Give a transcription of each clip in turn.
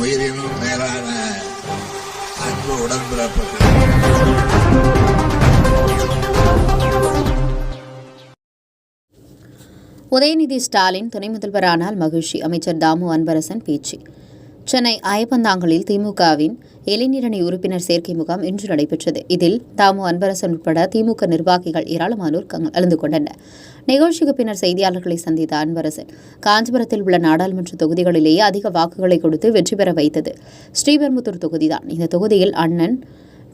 உயிரினும் மேலான அன்பு உடன்பிறப்புகள். உதயநிதி ஸ்டாலின் துணை முதல்வரானால் மகிழ்ச்சி. அமைச்சர் தாமு அன்பரசன் பேச்சு. சென்னை அயப்பந்தாங்கலில் திமுகவின் இளைஞரணி உறுப்பினர் சேர்க்கை முகாம் இன்று நடைபெற்றது. இதில் தாமு அன்பரசன் உட்பட திமுக நிர்வாகிகள் ஏராளமானோர் கலந்து கொண்டனர். நிகழ்ச்சிக்கு பின்னர் செய்தியாளர்களை சந்தித்த அன்பரசன் காஞ்சிபுரத்தில் உள்ள நாடாளுமன்ற தொகுதிகளிலேயே அதிக வாக்குகளை கொடுத்து வெற்றி பெற வைத்தது ஸ்ரீபெரும்புத்தூர் தொகுதிதான். இந்த தொகுதியில் அண்ணன்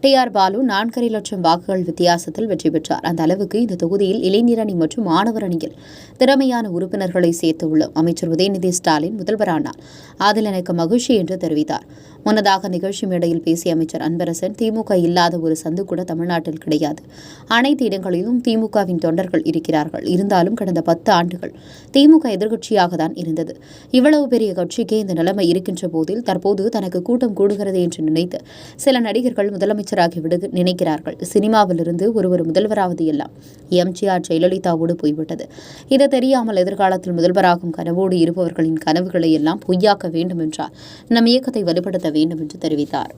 டி ஆர் பாலு நான்கரை லட்சம் வாக்குகள் வித்தியாசத்தில் வெற்றி பெற்றார். அந்த அளவுக்கு இந்த தொகுதியில் இளைஞரணி மற்றும் மாணவர் அணியில் திறமையான உறுப்பினர்களை சேர்த்துள்ளோம். அமைச்சர் உதயநிதி ஸ்டாலின் முதல்வரானார். அதில் எனக்கு மகிழ்ச்சி என்று தெரிவித்தார். முன்னதாக நிகழ்ச்சி மேடையில் பேசிய அமைச்சர் அன்பரசன் திமுக இல்லாத ஒரு சந்து கூட தமிழ்நாட்டில் கிடையாது. அனைத்து இடங்களிலும் திமுகவின் தொண்டர்கள் இருக்கிறார்கள். இருந்தாலும் கடந்த பத்து ஆண்டுகள் திமுக எதிர்க்கட்சியாக தான் இருந்தது. இவ்வளவு பெரிய கட்சிக்கே இந்த நிலைமை இருக்கின்ற போதில் தற்போது தனக்கு கூட்டம் கூடுகிறது என்று நினைத்து சில நடிகர்கள் முதலமைச்சராகி விடு நினைக்கிறார்கள். சினிமாவிலிருந்து ஒருவர் முதல்வராவது எல்லாம் எம்ஜிஆர் ஜெயலலிதாவோடு போய்விட்டது. இது தெரியாமல் எதிர்காலத்தில் முதல்வராகும் கனவோடு இருப்பவர்களின் கனவுகளை எல்லாம் பொய்யாக்க வேண்டும் என்றார் நம் இயக்கத்தை வலுப்படுத்த வேண்டும் என்று தெரிவித்தார்.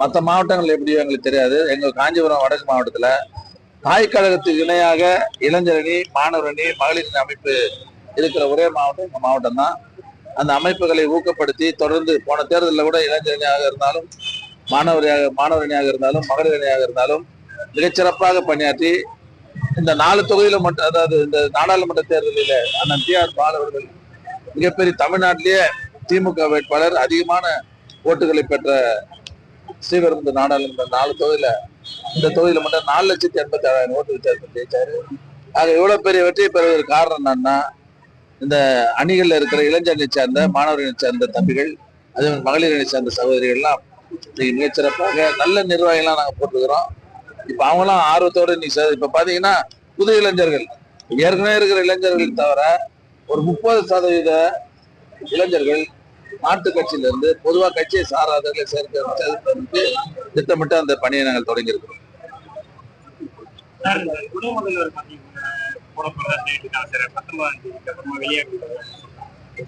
மற்ற மாவட்டங்கள் எப்படியோ எங்களுக்கு தெரியாது. எங்கள் காஞ்சிபுரம் வடக்கு மாவட்டத்தில் தாய் கழகத்துக்கு இணையாக இளைஞரணி மாணவரணி மகளிர் அமைப்பு இருக்கிற ஒரே மாவட்டம் இந்த மாவட்டம் தான் அந்த அமைப்புகளை ஊக்கப்படுத்தி தொடர்ந்து போன தேர்தலில் கூட இளைஞரணியாக இருந்தாலும் மாணவரியாக மாணவரணியாக இருந்தாலும் மகளிர் அணியாக இருந்தாலும் மிகச்சிறப்பாக பணியாற்றி இந்த நாலு தொகுதியில் மட்டும் அதாவது இந்த நாடாளுமன்ற தேர்தலில் அண்ணன் டி ஆர் பால் அவர்கள் மிகப்பெரிய தமிழ்நாட்டிலேயே திமுக வேட்பாளர் அதிகமான ஓட்டுகளை பெற்ற ஸ்ரீபெரும்புத்தூர் நாடாளுமன்ற நாலு தொகுதியில இந்த தொகுதியில மட்டும் நாலு லட்சத்தி எண்பத்தி ஏழாயிரம் ஓட்டு வித்தியாசத்தில் ஜெயிச்சாரு. ஆக இவ்வளவு பெரிய வெற்றியை பெறுவதற்கு காரணம் என்னன்னா இந்த அணிகள்ல இருக்கிற இளைஞரணி சார்ந்த மாணவர்களை சார்ந்த தம்பிகள் அதே மாதிரி மகளிர் அணி சார்ந்த சகோதரிகள்லாம் இன்னைக்கு மிகச்சிறப்பாக நல்ல நிர்வாகிகள்லாம் நாங்க போட்டுக்கிறோம் இப்ப அவங்களாம் ஆர்வத்தோட இன்னைக்கு சார் இப்ப பாத்தீங்கன்னா புது இளைஞர்கள். ஏற்கனவே இருக்கிற இளைஞர்கள் தவிர ஒரு முப்பது சதவீத இளைஞர்கள் மாட்டு கட்சியில இருந்து பொதுவா கட்சியை சாராதவர்களை சேர்க்க திட்டமிட்டு அந்த பணியை நாங்கள் தொடங்கியிருக்கிறோம்.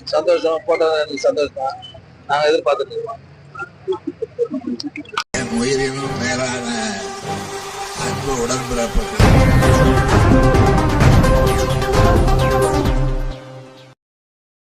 சந்தோஷம் போட்டது சந்தோஷம். நாங்க எதிர்பார்த்துட்டு இருக்கோம். உயிரினும் மேலான அன்பு உடன்பிறப்புகள்